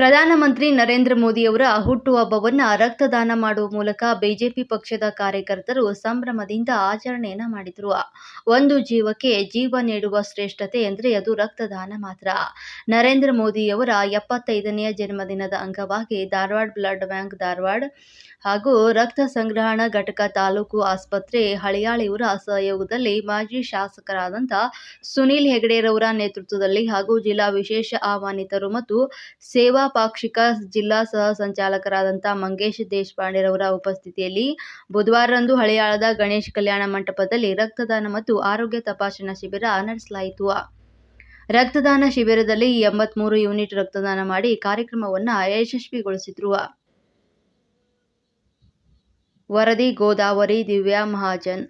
ಪ್ರಧಾನಮಂತ್ರಿ ನರೇಂದ್ರ ಮೋದಿಯವರ ಹುಟ್ಟುಹಬ್ಬವನ್ನು ರಕ್ತದಾನ ಮಾಡುವ ಮೂಲಕ ಬಿಜೆಪಿ ಪಕ್ಷದ ಕಾರ್ಯಕರ್ತರು ಸಂಭ್ರಮದಿಂದ ಆಚರಣೆಯನ್ನ ಮಾಡಿದರು. ಒಂದು ಜೀವಕ್ಕೆ ಜೀವ ನೀಡುವ ಶ್ರೇಷ್ಠತೆ ಎಂದರೆ ಅದು ರಕ್ತದಾನ ಮಾತ್ರ. ನರೇಂದ್ರ ಮೋದಿಯವರ ಎಪ್ಪತ್ತೈದನೆಯ ಜನ್ಮದಿನದ ಅಂಗವಾಗಿ ಧಾರವಾಡ ಬ್ಲಡ್ ಬ್ಯಾಂಕ್ ಧಾರವಾಡ ಹಾಗೂ ರಕ್ತ ಸಂಗ್ರಹಣಾ ಘಟಕ ತಾಲೂಕು ಆಸ್ಪತ್ರೆ ಹಳಿಯಾಳಿಯವರ ಸಹಯೋಗದಲ್ಲಿ ಮಾಜಿ ಶಾಸಕರಾದಂಥ ಸುನೀಲ್ ಹೆಗಡೆರವರ ನೇತೃತ್ವದಲ್ಲಿ ಹಾಗೂ ಜಿಲ್ಲಾ ವಿಶೇಷ ಆಹ್ವಾನಿತರು ಮತ್ತು ಸೇವಾ ಪಾಕ್ಷಿಕ ಜಿಲ್ಲಾ ಸಹ ಸಂಚಾಲಕರಾದಂಥ ಮಂಗೇಶ್ ದೇಶಪಾಂಡೆರವರ ಉಪಸ್ಥಿತಿಯಲ್ಲಿ ಬುಧವಾರರಂದು ಹಳಿಯಾಳದ ಗಣೇಶ್ ಕಲ್ಯಾಣ ಮಂಟಪದಲ್ಲಿ ರಕ್ತದಾನ ಮತ್ತು ಆರೋಗ್ಯ ತಪಾಸಣಾ ಶಿಬಿರ ನಡೆಸಲಾಯಿತು. ರಕ್ತದಾನ ಶಿಬಿರದಲ್ಲಿ ಎಂಬತ್ಮೂರು ಯೂನಿಟ್ ರಕ್ತದಾನ ಮಾಡಿ ಕಾರ್ಯಕ್ರಮವನ್ನು ಯಶಸ್ವಿಗೊಳಿಸಿದ್ರು. ವರದಿ ಗೋದಾವರಿ ದಿವ್ಯಾ ಮಹಾಜನ್.